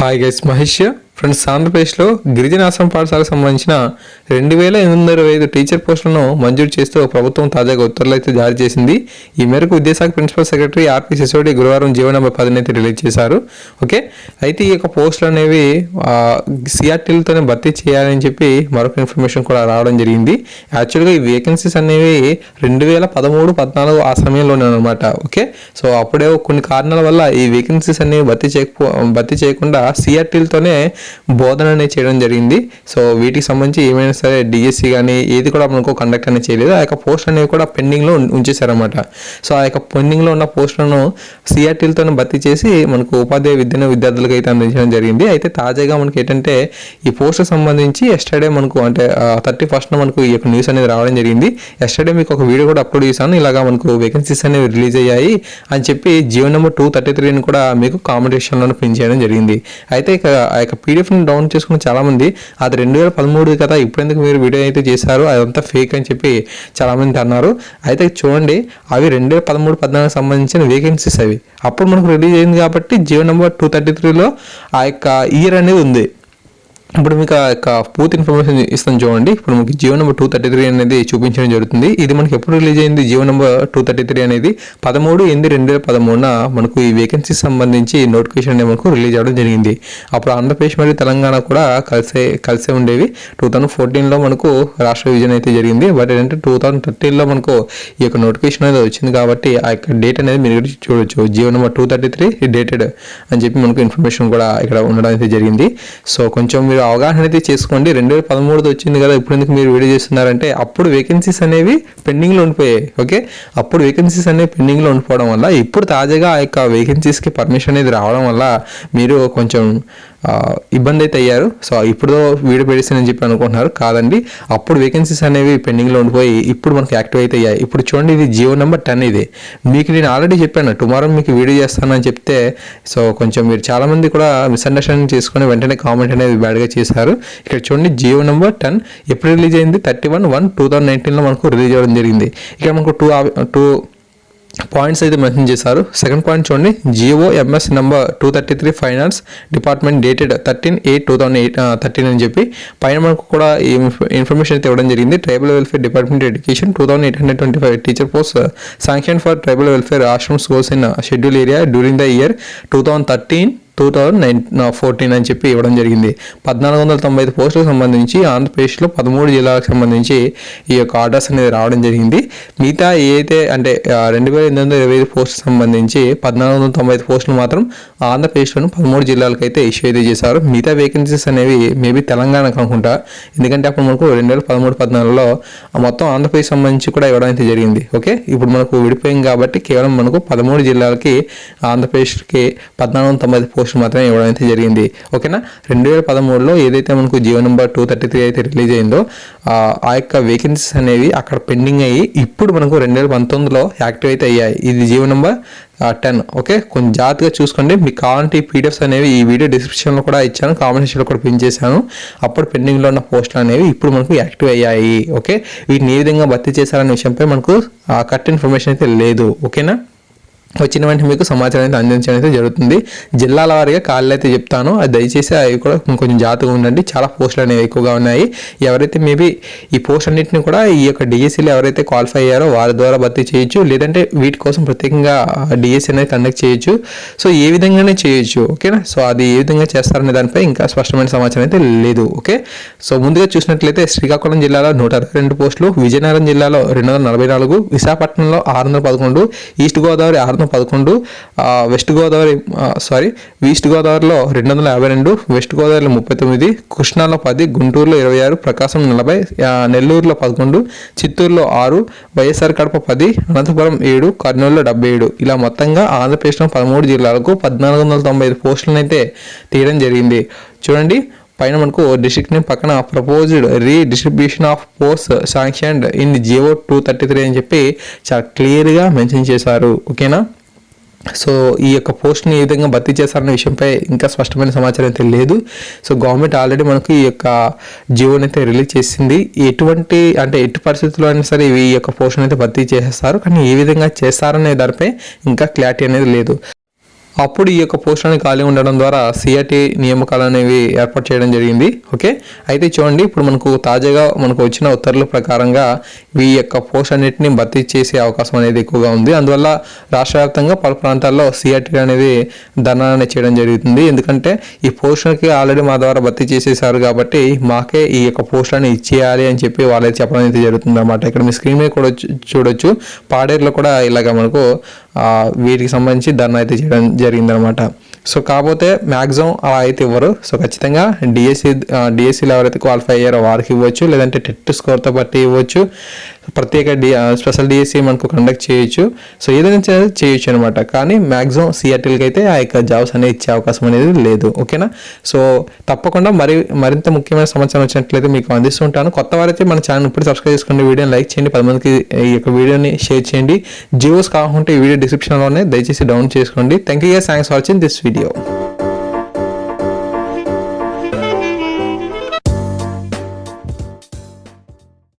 Hi guys Mahesh friends ఆంధ్రప్రదేశ్లో గిరిజన ఆశ్రమ పాఠశాలకు సంబంధించిన రెండు వేల ఎనిమిది వందల ఇరవై ఐదు టీచర్ పోస్టులను మంజూరు చేస్తూ ప్రభుత్వం తాజాగా ఉత్తర్వులు అయితే జారీ చేసింది. ఈ మేరకు విద్యాశాఖ ప్రిన్సిపల్ సెక్రటరీ ఆర్పి సిసోడి గురువారం జీవో నెంబర్ పదిని అయితే రిలీజ్ చేశారు. ఓకే? అయితే ఈ యొక్క పోస్టులు అనేవి సిఆర్టీలతోనే భర్తీ చేయాలని చెప్పి మరొక ఇన్ఫర్మేషన్ కూడా రావడం జరిగింది. యాక్చువల్గా ఈ వేకెన్సీస్ అనేవి రెండు వేల పదమూడు పద్నాలుగు ఆ సమయంలోనే అనమాట ఓకే? సో అప్పుడే కొన్ని కారణాల వల్ల ఈ వేకెన్సీస్ అనేవి భర్తీ చేయకపో భర్తీ చేయకుండా సిఆర్టీలతోనే బోధన అనేది చేయడం జరిగింది. సో వీటికి సంబంధించి ఏమైనా సరే డిఎస్సి కానీ ఏది కూడా మనకు కండక్ట్ అనేది చేయలేదు. ఆ యొక్క పోస్ట్ అనేవి కూడా పెండింగ్లో ఉంచేశారన్నమాట. సో ఆ యొక్క పెండింగ్లో ఉన్న పోస్టులను సిఆర్టీలతో భర్తీ చేసి మనకు ఉపాధ్యాయ విద్యను విద్యార్థులకు అయితే అందించడం జరిగింది. అయితే తాజాగా మనకి ఏంటంటే ఈ పోస్ట్ సంబంధించి ఎస్టర్డే మనకు అంటే థర్టీ ఫస్ట్ మనకు ఈ యొక్క న్యూస్ అనేది రావడం జరిగింది. ఎస్టర్డే మీకు ఒక వీడియో కూడా అప్లోడ్ చేశాను. ఇలాగా మనకు వేకెన్సీస్ అనేవి రిలీజ్ అయ్యాయి అని చెప్పి జియో నెంబర్ టూ థర్టీ త్రీని కూడా మీకు కాంపిటీషన్లో ప్రింట్ చేయడం జరిగింది. అయితే ఇక ఆ యొక్క పీడిఎఫ్ని డౌన్ చేసుకున్న చాలామంది అది రెండు వేల పదమూడు కదా ఇప్పుడెందుకు మీరు వీడియో అయితే చేశారు అదంతా ఫేక్ అని చెప్పి చాలామంది అన్నారు. అయితే చూడండి అవి రెండు వేల పదమూడు పద్నాలుగు సంబంధించిన వేకెన్సీస్ అవి. అప్పుడు మనకు రిలీజ్ అయింది కాబట్టి జియో నెంబర్ టూ థర్టీ త్రీలో ఆ యొక్క ఇయర్ అనేది ఉంది. ఇప్పుడు మీకు ఆ యొక్క పూర్తి ఇన్ఫర్మేషన్ ఇస్తాను చూడండి. ఇప్పుడు మీకు GO number two thirty three అనేది చూపించడం జరుగుతుంది. ఇది మనకి ఎప్పుడు రిలీజ్ అయింది? GO number two thirty three అనేది పదమూడు ఎనిమిది రెండు వేల పదమూడున మనకు ఈ వేకెన్సీ సంబంధించి నోటిఫికేషన్ అనేది మనకు రిలీజ్ అవ్వడం జరిగింది. అప్పుడు ఆంధ్రప్రదేశ్ మరియు తెలంగాణ కూడా కలిసే కలిసే ఉండేవి. టూ థౌసండ్ ఫోర్టీన్లో మనకు రాష్ట్ర విభజన అయితే జరిగింది. బట్ ఏంటంటే టూ థౌసండ్ థర్టీన్లో మనకు ఈ యొక్క నోటిఫికేషన్ అనేది వచ్చింది కాబట్టి ఆ యొక్క డేట్ అనేది మీరు చూడొచ్చు. GO number two thirty three dated అని చెప్పి మనకు ఇన్ఫర్మేషన్ కూడా ఇక్కడ ఉండడం అయితే జరిగింది. సో కొంచెం మీరు అవగాహన అయితే చేసుకోండి. రెండు వేల పదమూడుది వచ్చింది కదా ఇప్పుడు ఎందుకు మీరు వీడియో చేస్తున్నారంటే అప్పుడు వేకెన్సీస్ అనేవి పెండింగ్లో ఉండిపోయాయి ఓకే? అప్పుడు వేకెన్సీస్ అనేవి పెండింగ్లో ఉండిపోవడం వల్ల ఇప్పుడు తాజాగా ఆ యొక్క వేకెన్సీస్కి పర్మిషన్ అనేది రావడం వల్ల మీరు కొంచెం ఇబ్బంది అయితే అయ్యారు. సో ఇప్పుడు వీడియో పెడిస్తానని చెప్పి అనుకుంటున్నారు. కాదండి అప్పుడు వేకెన్సీస్ అనేవి పెండింగ్లో ఉండిపోయి ఇప్పుడు మనకి యాక్టివ్ అయితే అయ్యాయి. ఇప్పుడు చూడండి ఇది జియో నెంబర్ టెన్ ఇది. మీకు నేను ఆల్రెడీ చెప్పాను టుమారో మీకు వీడియో చేస్తానని చెప్తే సో కొంచెం మీరు చాలామంది కూడా మిస్అండర్స్టాండింగ్ చేసుకొని వెంటనే కామెంట్ అనేది బ్యాడ్గా చేశారు. ఇక్కడ చూడండి జియో నెంబర్ టెన్ ఎప్పుడు రిలీజ్ అయింది? Thirty one one two thousand నైన్టీన్లో మనకు రిలీజ్ అవ్వడం జరిగింది. ఇక్కడ మనకు టూ టూ పాయింట్స్ అయితే మెన్షన్ చేశారు. సెకండ్ పాయింట్ చూడండి. GO MS number two thirty three finance department dated thirteen eight two thousand eight thirteen అని చెప్పి. పైన మనకు కూడా ఇన్ఫర్మేషన్ అయితే ఇవ్వడం జరిగింది. Tribal welfare department education two thousand eight hundred twenty five teacher post sanction for tribal welfare ashram schools in schedule area during the year two thousand thirteen two thousand nine fourteen అని చెప్పి ఇవ్వడం జరిగింది. పద్నాలుగు వందల తొంభై ఐదు పోస్టులకు సంబంధించి ఆంధ్రప్రదేశ్లో పదమూడు జిల్లాలకు సంబంధించి ఈ యొక్క ఆర్డర్స్ అనేది రావడం జరిగింది. మిగతా ఏదైతే అంటే రెండు వేల ఎనిమిది వందల ఇరవై ఐదు పోస్టులకు సంబంధించి పద్నాలుగు వందల తొంభై ఐదు పోస్టులు మాత్రం ఆంధ్రప్రదేశ్లోని పదమూడు జిల్లాలకు అయితే ఇష్యూ అయితే చేశారు. మిగతా వేకెన్సీస్ అనేవి మేబీ తెలంగాణకు అనుకుంటా. ఎందుకంటే అప్పుడు మనకు రెండు వేల పదమూడు పద్నాలుగులో మొత్తం ఆంధ్రప్రదేశ్ సంబంధించి కూడా ఇవ్వడం అయితే జరిగింది. ఓకే? ఇప్పుడు మనకు విడిపోయింది కాబట్టి కేవలం మనకు పదమూడు జిల్లాలకి ఆంధ్రప్రదేశ్కి పద్నాలుగు వందల తొంభై ఐదు పోస్టులు మాత్రమే ఇవ్వడం అయితే జరిగింది. ఓకేనా? రెండు వేల పదమూడులో ఏదైతే మనకు GO number two thirty three అయితే రిలీజ్ అయిందో ఆ ఆ యొక్క వేకెన్సీస్ అనేవి అక్కడ పెండింగ్ అయ్యి ఇప్పుడు మనకు రెండు వేల పంతొమ్మిదిలో యాక్టివ్ అయితే అయ్యాయి. ఇది జియో నెంబర్ టెన్. ఓకే? కొంచెం జాగ్రత్తగా చూసుకోండి. మీకు కావాలంటే ఈ పీడిఎఫ్స్ అనేవి ఈ వీడియో డిస్క్రిప్షన్లో కూడా ఇచ్చాను. కామెంట్ సెక్షన్లో కూడా పిన్ చేశాను. అప్పుడు పెండింగ్లో ఉన్న పోస్టులు అనేవి ఇప్పుడు మనకు యాక్టివ్ అయ్యాయి. ఓకే? వీటిని ఏ విధంగా భర్తీ చేశారనే విషయంపై మనకు కరెక్ట్ ఇన్ఫర్మేషన్ అయితే లేదు. ఓకేనా? వచ్చిన వెంటనే మీకు సమాచారం అయితే అందించడం అయితే జరుగుతుంది. జిల్లాల వారీగా కాళ్ళు అయితే చెప్తాను. అది దయచేసి అవి కూడా కొంచెం జాగ్రత్తగా ఉండండి. చాలా పోస్టులు అనేవి ఎక్కువగా ఉన్నాయి. ఎవరైతే మేబీ ఈ పోస్ట్ అన్నింటిని కూడా ఈ యొక్క డిఎస్సీలో ఎవరైతే క్వాలిఫై అయ్యారో వారి ద్వారా భర్తీ చేయొచ్చు. లేదంటే వీటి కోసం ప్రత్యేకంగా డిఎస్సీ అనేది కండక్ట్ చేయొచ్చు. సో ఏ విధంగానే చేయొచ్చు. ఓకేనా? సో అది ఏ విధంగా చేస్తారనే దానిపై ఇంకా స్పష్టమైన సమాచారం అయితే లేదు. ఓకే? సో ముందుగా చూసినట్లయితే శ్రీకాకుళం జిల్లాలో నూట అరవై రెండు పోస్టులు విజయనగరం జిల్లాలో రెండు వందల నలభై నాలుగు విశాఖపట్నంలో ఆరు వందల పదకొండు ఈస్ట్ గోదావరి ఆరు వందల పదకొండు వెస్ట్ గోదావరి సారీ ఈస్ట్ గోదావరిలో రెండు వందల యాభై రెండు వెస్ట్ గోదావరిలో ముప్పై తొమ్మిది కృష్ణాలో పది గుంటూరులో ఇరవై ఆరు ప్రకాశం నలభై నెల్లూరులో పదకొండు చిత్తూరులో ఆరు వైఎస్ఆర్ కడప పది అనంతపురం ఏడు కర్నూలులో డెబ్బై ఏడు. ఇలా మొత్తంగా ఆంధ్రప్రదేశ్లో పదమూడు జిల్లాలకు పద్నాలుగు వందల తొంభై ఐదు పోస్టులను అయితే తీయడం జరిగింది. చూడండి పైన మనకు డిస్ట్రిక్ట్ నేమ్ పక్కన proposed redistribution of post sanction in GO two thirty three అని చెప్పి చాలా క్లియర్గా మెన్షన్ చేశారు. ఓకేనా సో ఈ యొక్క పోస్ట్ని ఏ విధంగా భర్తీ చేస్తారనే విషయంపై ఇంకా స్పష్టమైన సమాచారం అయితే లేదు. సో గవర్నమెంట్ ఆల్రెడీ మనకు ఈ యొక్క జియోని అయితే రిలీజ్ చేసింది. ఎటువంటి అంటే ఎట్టి పరిస్థితుల్లో అయినా సరే ఈ యొక్క పోస్ట్ని అయితే భర్తీ చేసేస్తారు. కానీ ఏ విధంగా చేస్తారనే దానిపై ఇంకా క్లారిటీ అనేది లేదు. అప్పుడు ఈ యొక్క పోస్టులను ఖాళీ ఉండడం ద్వారా సిఆర్టీ నియామకాలు అనేవి ఏర్పాటు చేయడం జరిగింది. ఓకే? అయితే చూడండి ఇప్పుడు మనకు తాజాగా మనకు వచ్చిన ఉత్తర్వుల ప్రకారంగా ఈ యొక్క పోస్ట్ అన్నింటినీ భర్తీ చేసే అవకాశం అనేది ఎక్కువగా ఉంది. అందువల్ల రాష్ట్ర వ్యాప్తంగా పలు ప్రాంతాల్లో సిఆర్టీ అనేది ధర్నాన్ని అనేది చేయడం జరుగుతుంది. ఎందుకంటే ఈ పోస్టులకి ఆల్రెడీ మా ద్వారా భర్తీ చేసేసారు కాబట్టి మాకే ఈ యొక్క పోస్టులను ఇచ్చేయాలి అని చెప్పి వాళ్ళైతే చెప్పడం అయితే జరుగుతుంది అనమాట ఇక్కడ మీ స్క్రీన్ మీద కూడా చూడొచ్చు. పాడేరులో కూడా ఇలాగ మనకు వీటికి సంబంధించి ధర్నా అయితే చేయడం జరిగిందనమాట. సో కాకపోతే మ్యాక్సిమం అలా అయితే ఇవ్వరు. సో ఖచ్చితంగా డిఎస్సి డిఎస్సిలో ఎవరైతే క్వాలిఫై అయ్యారో వారికి ఇవ్వచ్చు. లేదంటే టెట్ స్కోర్తో బట్టి ఇవ్వచ్చు. ప్రత్యేక డి స్పెషల్ డిఎస్సి మనకు కండక్ట్ చేయొచ్చు. సో ఏదైనా చేయొచ్చు అనమాట కానీ మ్యాక్సిమం సిఆర్టీలకి అయితే ఆ యొక్క జాబ్స్ అనేది ఇచ్చే అవకాశం అనేది లేదు. ఓకేనా సో తప్పకుండా మరి మరింత ముఖ్యమైన సమాచారం వచ్చినట్లయితే మీకు అందిస్తుంటాను. కొత్త వారైతే మన ఛానల్ ఇప్పుడు సబ్స్క్రైబ్ చేసుకోండి వీడియోని లైక్ చేయండి. పది మందికి ఈ యొక్క వీడియోని షేర్ చేయండి. జియోస్ కావాలంటే ఈ వీడియో డిస్క్రిప్షన్లోనే దయచేసి డౌన్ చేసుకోండి. Thank you thanks for watching this video